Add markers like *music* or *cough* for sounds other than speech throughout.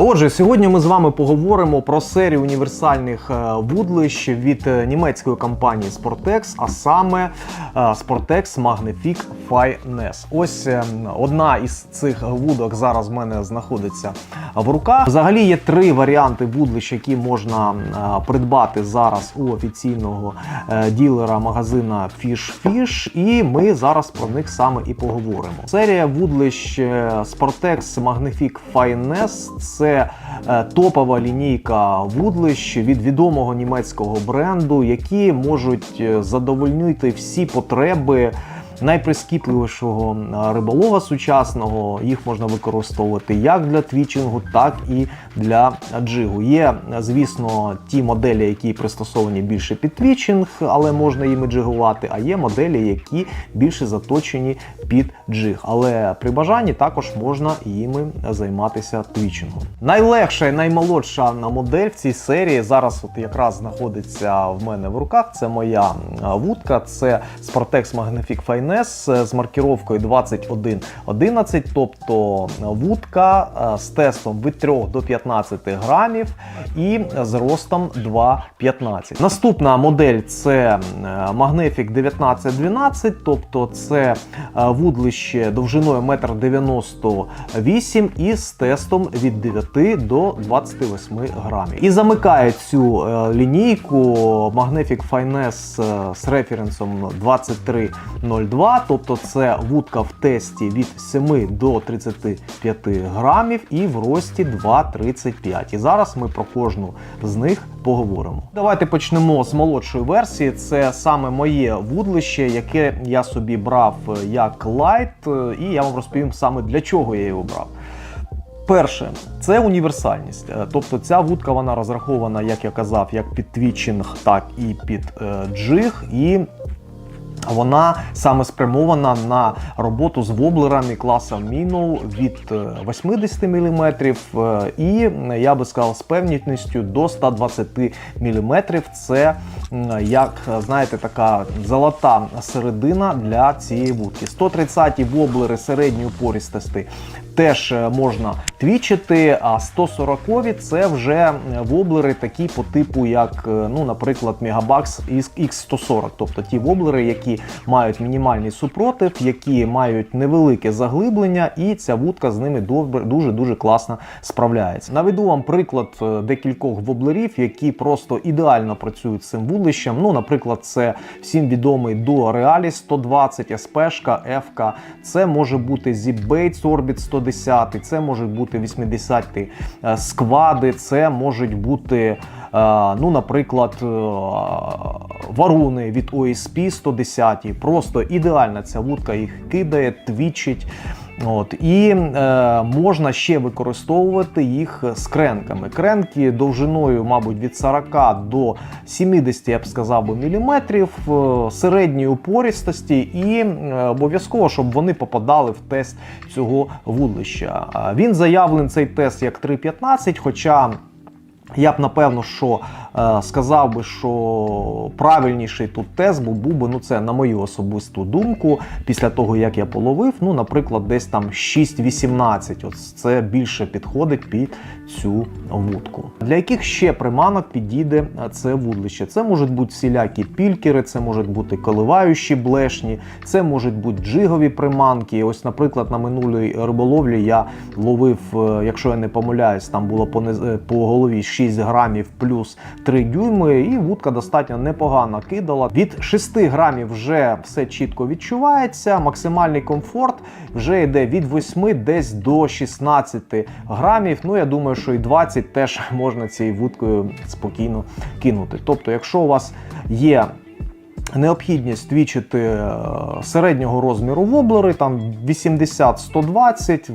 Отже, сьогодні ми з вами поговоримо про серію універсальних е, вудлищ від е, німецької компанії Sportex, а саме е, Sportex Magnific Finesse. Ось одна із цих вудок зараз в мене знаходиться в руках. Взагалі є три варіанти вудлищ, які можна придбати зараз у офіційного ділера магазина Fish Fish, і ми зараз про них саме і поговоримо. Серія вудлищ Sportex Magnific Finesse – це е, топова лінійка вудлищ від відомого німецького бренду, які можуть е, задовольнити всі потреби. Найприскіпливішого е, риболова сучасного їх можна використовувати як для твічингу, так і для джигу. Є, звісно, ті моделі, які пристосовані більше під твічинг, але можна їми джигувати. А є моделі, які більше заточені під джиг. Але при бажанні також можна їми займатися твічингом. Найлегша і наймолодша модель в цій серії зараз, от якраз знаходиться в мене в руках. Це моя е, вудка, це Sportex Magnific Finesse з маркіровкою 2111, тобто вудка е, з тестом від 3 до 15 грамів і з ростом 2,15. Наступна модель це е, Magnific 1912, тобто це е, вудлище довжиною 1,98 м і з тестом від 9 до 28 грамів. І замикає цю е, лінійку Magnific Finesse е, з референсом 2302, тобто це вудка в тесті від 7 до 35 грамів і в рості 2,35. І зараз ми про кожну з них поговоримо. Давайте почнемо з молодшої версії. Це саме моє вудлище, яке я собі брав е, як лайт, е, і я вам розповім саме для чого я його брав. Перше, це універсальність. Е, Тобто ця вудка вона розрахована, як я казав, як під твічинг, так і під джиг. І вона саме спрямована на роботу з воблерами класу Міноу від е, 80 мм і я би сказав з певністю до 120 мм. Це як знаєте, така золота середина для цієї вудки. 130 воблери середньої пористості теж е, можна твічити, а 140 це вже е, воблери такі по типу, як, е, ну, наприклад, Megabax X140, тобто ті воблери, які мають мінімальний супротив, які мають невелике заглиблення, і ця вудка з ними дуже дуже класно справляється. Наведу вам приклад е, декількох воблерів, які просто ідеально працюють з цим вудлищем. Ну, наприклад, це всім відомий Duo Realis 120, SP-шка, F-ка. Це може бути Zip-Baits Orbit 110, це можуть бути 80 е, сквади, це можуть бути, ну, наприклад, е, варуни від OSP 110. Просто ідеальна ця вудка їх кидає, твічить. От і е, можна ще використовувати їх з кренками. Кренки довжиною, мабуть, від 40 до 70, я б сказав би, міліметрів, е, середньої упорістості, і е, обов'язково, щоб вони попадали в тест цього вудлища. Він заявлений цей тест як 3.15, хоча. Я б напевно, що е, сказав би, що правильніший тут тест був, був би, ну це на мою особисту думку, після того як я половив, ну, наприклад, десь там 6-18. Ось це більше підходить під цю вудку. Для яких ще приманок підійде е, це вудлище? Це можуть бути всілякі пількери, це можуть бути коливаючі блешні, це можуть бути джигові приманки. Ось, наприклад, на минулій риболовлі я ловив, е, якщо я не помиляюсь, там було по, е, по голові 6 грамів плюс 3 дюйми, і вудка достатньо непогано кидала. Від 6 грамів вже все чітко відчувається. Максимальний комфорт вже йде від 8 десь до 16 грамів. Ну, я думаю, що і 20 теж можна цією вудкою спокійно кинути. Тобто, якщо у вас є необхідність твічити е, середнього розміру воблери, там 80-120,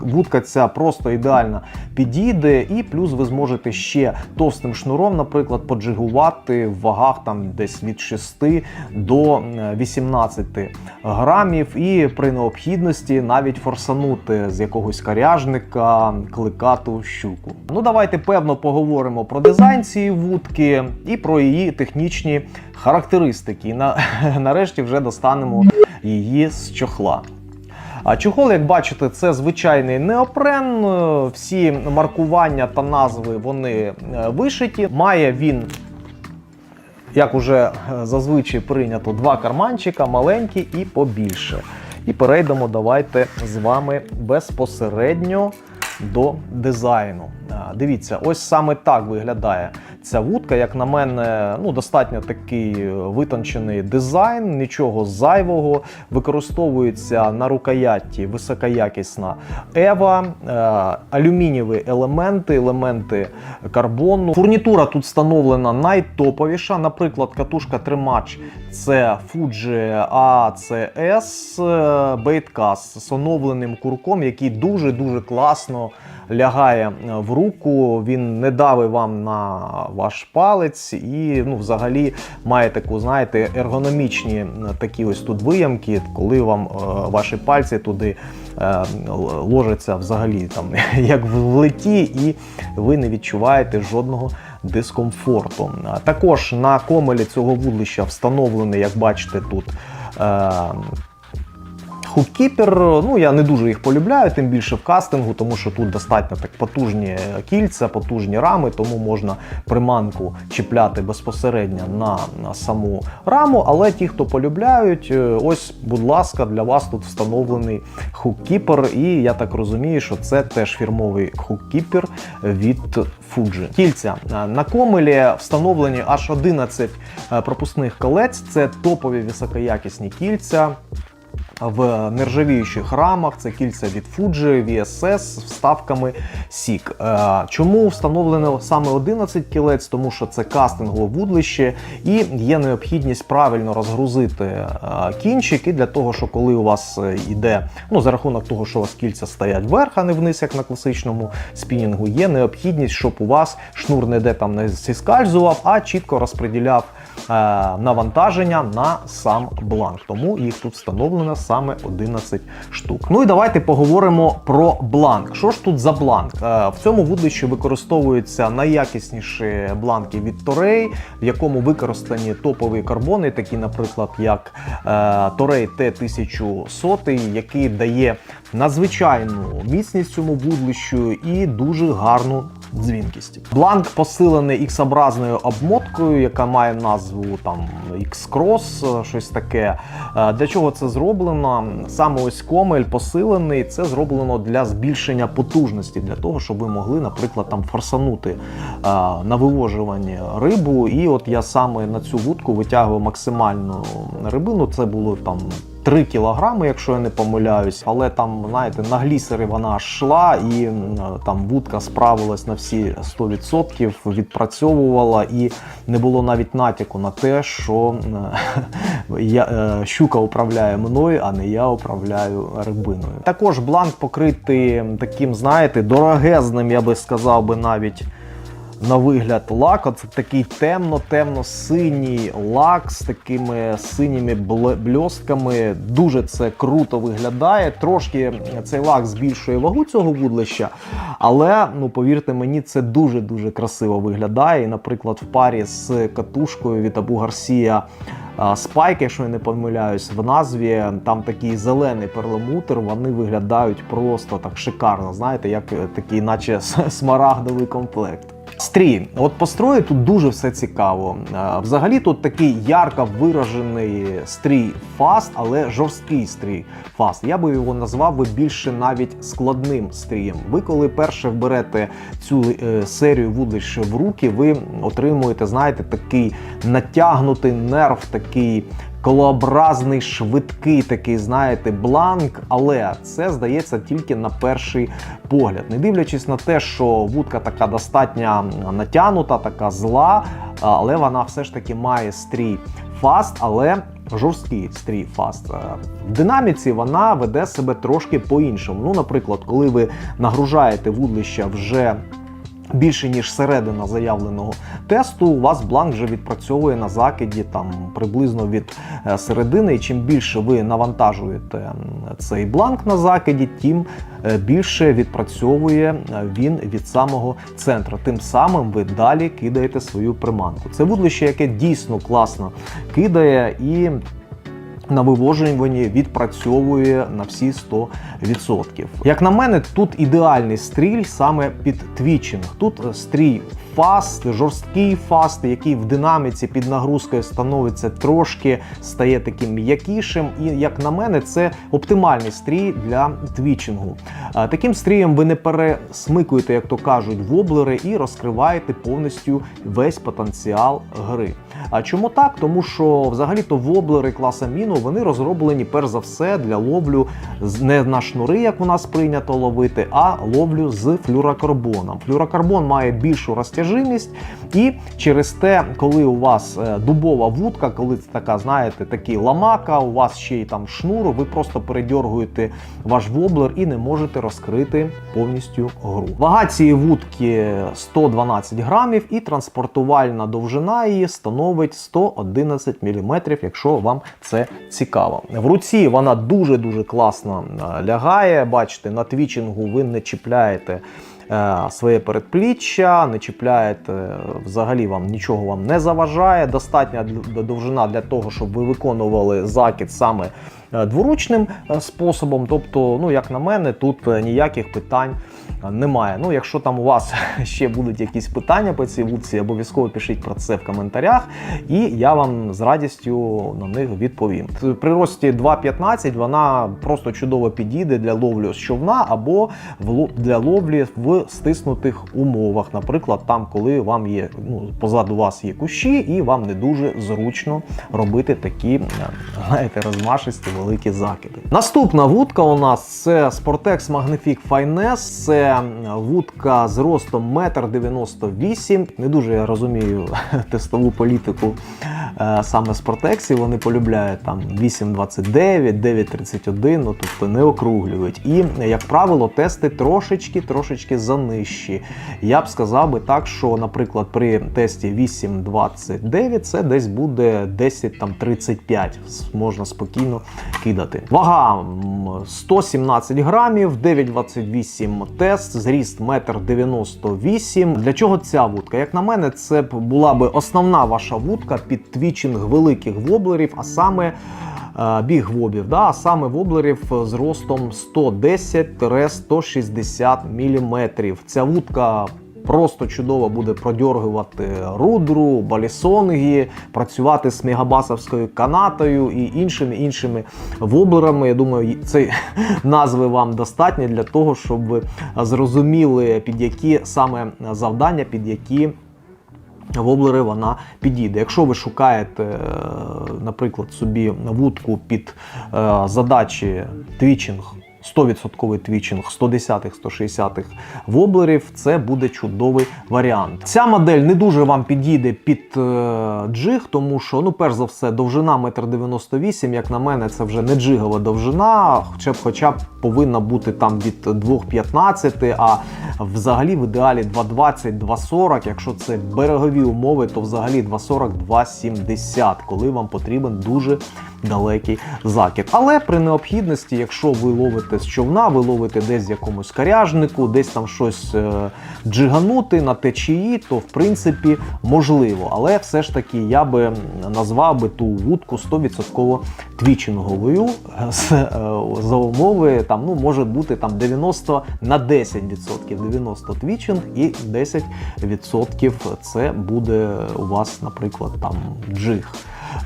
вудка ця просто ідеально підійде, і плюс ви зможете ще товстим шнуром, наприклад, поджигувати в вагах там десь від 6 до е, 18 грамів, і при необхідності навіть форсанути з якогось коряжника кликату щуку. Ну давайте певно поговоримо про дизайн цієї вудки і про її технічні характеристики. І на, *laughs* нарешті вже достанемо її з чохла. А чохол, як бачите, це звичайний неопрен. Всі маркування та назви вони е, вишиті. Має він як уже е, зазвичай прийнято, два карманчика, маленькі і побільше. І перейдемо давайте з вами безпосередньо до дизайну. Дивіться, ось саме так виглядає ця вудка. Як на мене, ну достатньо такий е, витончений дизайн, нічого зайвого. Використовується на рукоятті високоякісна ева, алюмінієві елементи, елементи карбону. Фурнітура тут встановлена найтоповіша. Наприклад, катушка тримач це Fuji ACS е, Baitcast з оновленим курком, який дуже дуже класно лягає е, в руку. Він не давить вам на ваш палець і ну, взагалі має таку, знаєте, ергономічні е, такі ось тут виямки, коли вам е, ваші пальці туди ложаться взагалі там *laughs* як в леті, і ви не відчуваєте жодного дискомфорту. Також на комелі цього вудлища встановлений, як бачите, тут. Хуккіпер, ну я не дуже їх полюбляю, тим більше в кастингу, тому що тут достатньо так потужні кільця, потужні рами, тому можна приманку чіпляти безпосередньо на, на саму раму. Але ті, хто полюбляють, е, ось, будь ласка, для вас тут встановлений хуккіпер, і я так розумію, що це теж фірмовий хуккіпер від Fuji. Кільця Е, на комелі встановлені аж 11 е, пропускних колець. Це топові високоякісні кільця в нержавіючих рамах. Це кільця від Fuji, VSS з вставками SIG. Е, Чому встановлено саме 11 кілець? Тому що це кастингове вудлище і є необхідність правильно розгрузити е, кінчики для того, що коли у вас е, йде, ну за рахунок того, що у вас кільця стоять вверх, а не вниз, як на класичному спінінгу, є необхідність, щоб у вас шнур не де там не зіскальзував, а чітко розподіляв е, навантаження на сам бланк. Тому їх тут встановлено саме 11 штук. Ну і давайте поговоримо про бланк. Що ж тут за бланк? Е, В цьому вудлищі використовуються найякісніші бланки від Toray, в якому використані топові карбони, такі, наприклад, як е, Toray T1100, який дає надзвичайну міцність цьому вудлищу і дуже гарну дзвінкість. Бланк посилений X-образною обмоткою, яка має назву там X-Cross, щось таке. Е, Для чого це зроблено? Саме ось комель посилений, це зроблено для збільшення потужності, для того, щоб ви могли, наприклад, там форсанути е, на вивожуванні рибу. І от я саме на цю вудку витягував максимальну рибину. Це було там 3 кілограми, якщо я не помиляюсь, але там, знаєте, на глісери вона йшла, і там вудка справилась на всі 100%, відпрацьовувала, і не було навіть натяку на те, що *laughs* я, е, щука управляє мною, а не я управляю рибиною. Також бланк покритий таким, знаєте, дорогезним, я би сказав би навіть на вигляд лак. Це такий темно-темно-синій лак з такими синіми бльостками. Дуже це круто виглядає. Трошки цей лак збільшує вагу цього вудлища, але ну повірте мені, це дуже дуже красиво виглядає. І, наприклад, в парі з катушкою від Абу Гарсія. Спайк, якщо я не помиляюсь, в назві там такий зелений перламутр, вони виглядають просто так шикарно, знаєте, як такий, наче смарагдовий комплект. Стрій, от по строю тут дуже все цікаво. Е, Взагалі тут такий ярко виражений стрій фаст, але жорсткий стрій фаст. Я би його назвав би більше навіть складним стрієм. Ви коли перше вберете цю е, серію вудлищ в руки, ви отримуєте, знаєте, такий натягнутий нерв, такий колообразний, швидкий такий, знаєте, бланк, але це здається тільки на перший погляд. Не дивлячись на те, що вудка така достатньо натягнута, така зла, але вона все ж таки має стрій фаст, але жорсткий стрій фаст. В динаміці вона веде себе трошки по-іншому. Ну, наприклад, коли ви нагружаєте вудлища вже більше ніж середина заявленого тесту, у вас бланк вже відпрацьовує на закиді там приблизно від е, середини. І чим більше ви навантажуєте цей бланк на закиді, тим е, більше відпрацьовує е, він від самого центру. Тим самим ви далі кидаєте свою приманку. Це вудлище, яке дійсно класно кидає і на вивожуванні відпрацьовує на всі 100%. Як на мене, тут ідеальний стріль саме під твічинг. Тут стрій фаст, жорсткий фаст, який в динаміці під нагрузкою становиться трошки, стає таким м'якішим. І як на мене, це оптимальний стрій для твічингу. Таким стрієм ви не пересмикуєте, як то кажуть, воблери і розкриваєте повністю весь потенціал гри. А чому так? Тому що взагалі-то воблери класа міну вони розроблені перш за все для ловлю не на шнури, як у нас прийнято ловити, а ловлю з флюрокарбоном. Флюрокарбон має більшу розтяжимість, і через те, коли у вас е, дубова вудка, коли це така, знаєте, такий ламака, у вас ще й там шнур, ви просто передьоргуєте ваш воблер і не можете розкрити повністю гру. Вага цієї вудки 112 грамів, і транспортувальна довжина її становить 111 мм, якщо вам це цікаво. В руці вона дуже-дуже класно е, лягає. Бачите, на твічингу ви не чіпляєте. Е, Своє передпліччя, не чіпляєте, е, взагалі вам нічого вам не заважає. Достатня довжина для того, щоб ви виконували закид саме дворучним е, способом. Тобто, ну як на мене, тут е, ніяких питань е, немає. Ну, якщо там у вас *laughs* ще будуть якісь питання по цій вудці, обов'язково пишіть про це в коментарях, і я вам з радістю на них відповім. При рості 2,15 вона просто чудово підійде для ловлі з човна або для ловлі в стиснутих умовах. Наприклад, там, коли вам є ну, позаду вас є кущі, і вам не дуже зручно робити такі, е, знаєте, розмашисті великі закиди. Наступна вудка у нас це Sportex Magnific Finesse. Це вудка з ростом 1,98 м. Не дуже я розумію *laughs* тестову політику е, саме Спортексі. Вони полюбляють там 8,29, 9,31, ну тобто не округлюють. І, як правило, тести трошечки, трошечки занижчі. Я б сказав би так, що, наприклад, при тесті 8,29 це десь буде 10 там 35. Можна спокійно кидати. Вага 117 грамів, 9,28 тест, зріст 1,98 м. Для чого ця вудка? Як на мене, це була би основна ваша вудка під твічинг великих воблерів, а саме е, біг вобів, да, а саме воблерів з ростом 110-160 мм. Ця вудка просто чудово буде продьоргувати рудру, балісонги, працювати з мегабасовською канатою і іншими іншими воблерами. Я думаю, ці *laughs* назви вам достатні для того, щоб ви зрозуміли, під які саме завдання, під які воблери вона підійде. Якщо ви шукаєте, е, наприклад, собі вудку під е, задачі твічинг. 100% твічинг 110-160 воблерів це буде чудовий варіант. Ця модель не дуже вам підійде під е, джиг, тому що, ну, перш за все, довжина 1,98 м, як на мене, це вже не джигова довжина, хоча б хоча б повинна бути там від 2,15, а взагалі в ідеалі 2,20, 2,40. Якщо це берегові умови, то взагалі 2,40, 2,70, коли вам потрібен дуже далекий закид. Але при необхідності, якщо ви ловите з човна, ви ловите десь якомусь каряжнику, десь там щось е, джиганути на течії, то в принципі можливо. Але все ж таки я би назвав би ту вудку 100% твічинговою е, е, за умови там ну може бути там 90 на 10%. 90 твічинг і 10% це буде у вас, наприклад, там джиг.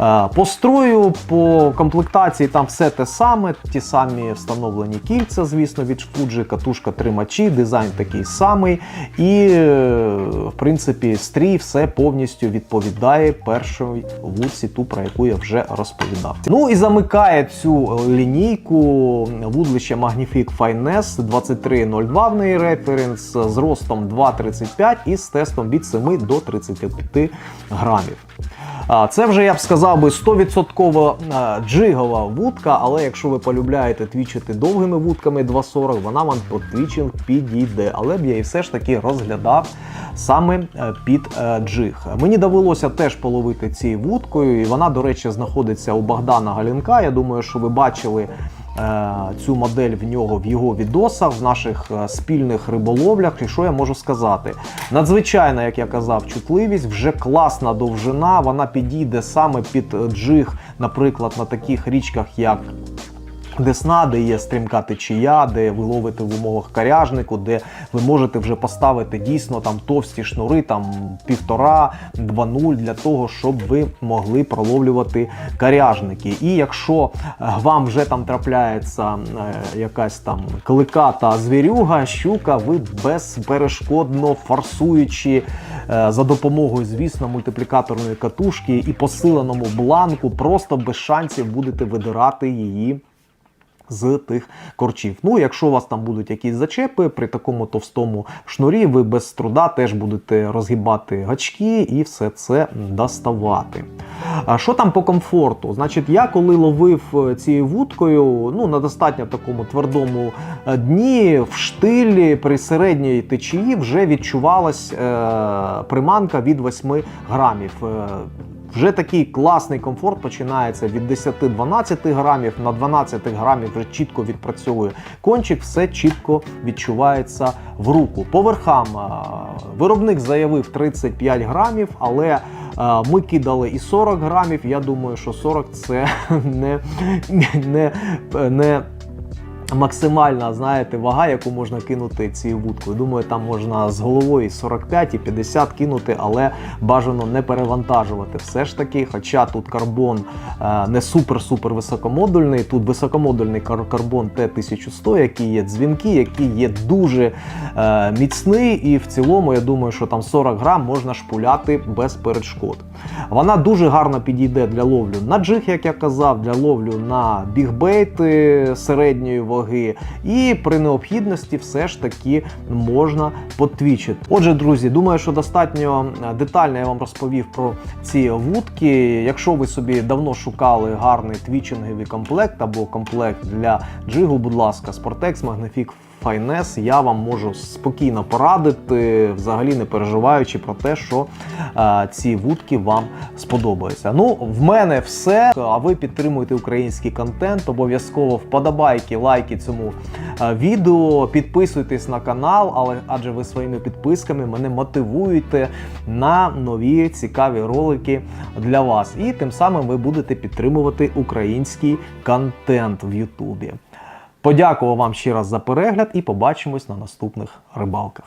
Е, По строю, по комплектації там все те саме, ті самі встановлені кільця, звісно, від Fuji, катушка тримачі, дизайн такий самий. І, е, в принципі, стрій все повністю відповідає першій вудці, ту, про яку я вже розповідав. Ну і замикає цю лінійку вудлище Magnific Finesse 2302 в неї референс з ростом 2,35 і з тестом від 7 до 35 грамів. Це вже я б сказав би 100% е, джигова вудка, але якщо ви полюбляєте твічити довгими вудками 2.40, вона вам під твічинг підійде. Але б я і все ж таки розглядав саме е, під е, джиг. Мені довелося теж половити цією вудкою, і вона, до речі, знаходиться у Богдана Галінка. Я думаю, що ви бачили цю модель в нього в його відосах, в наших е, спільних риболовлях. І що я можу сказати? Надзвичайна, як я казав, чутливість, вже класна довжина. Вона підійде саме під е, джиг, наприклад, на таких річках, як Десна, де є стрімка течія, де ви ловите в умовах каряжнику, де ви можете вже поставити дійсно там товсті шнури, там півтора, два нуль для того, щоб ви могли проловлювати каряжники. І якщо е, вам вже там трапляється е, якась там кликата звірюга, щука, ви безперешкодно форсуючи е, за допомогою, звісно, мультиплікаторної катушки і посиленому бланку, просто без шансів будете видирати її з тих корчів. Ну, якщо у вас там будуть якісь зачепи, при такому товстому шнурі ви без труда теж будете розгибати гачки і все це доставати. А що там по комфорту? Значить, я коли ловив е, цією вудкою, ну на достатньо такому твердому е, дні, в штилі при середній течії вже відчувалась е, приманка від 8 грамів. Вже такий класний комфорт починається від 10-12 грамів. На 12 грамів вже чітко відпрацьовує кончик, все чітко відчувається в руку. По верхам е, виробник заявив 35 грамів, але е, ми кидали і 40 грамів. Я думаю, що 40 це *laughs* не, не, не максимальна, знаєте, вага, яку можна кинути цією вудкою. Думаю, там можна з головою 45 і 50 кинути, але бажано не перевантажувати. Все ж таки, хоча тут карбон е, не супер-супер високомодульний, тут високомодульний кар- карбон Т1100, який є дзвінки, який є дуже е, міцний, і в цілому я думаю, що там 40 грам можна шпуляти без перешкод. Вона дуже гарно підійде для ловлю на джиг, як я казав, для ловлю на бігбейти середньої ваги, і при необхідності все ж таки можна потвічити. Отже, друзі, думаю, що достатньо е, детально я вам розповів про ці вудки. Якщо ви собі давно шукали гарний твічинговий комплект або комплект для джигу, будь ласка, Sportex Magnific Finesse, я вам можу спокійно порадити, взагалі не переживаючи про те, що е, ці вудки вам сподобаються. Ну, в мене все. А ви підтримуєте український контент. Обов'язково вподобайки, лайки цьому е, відео. Підписуйтесь на канал, але адже ви своїми підписками мене мотивуєте на нові цікаві ролики для вас. І тим самим ви будете підтримувати український контент в Ютубі. Подякував вам ще раз за перегляд і побачимось на наступних рибалках.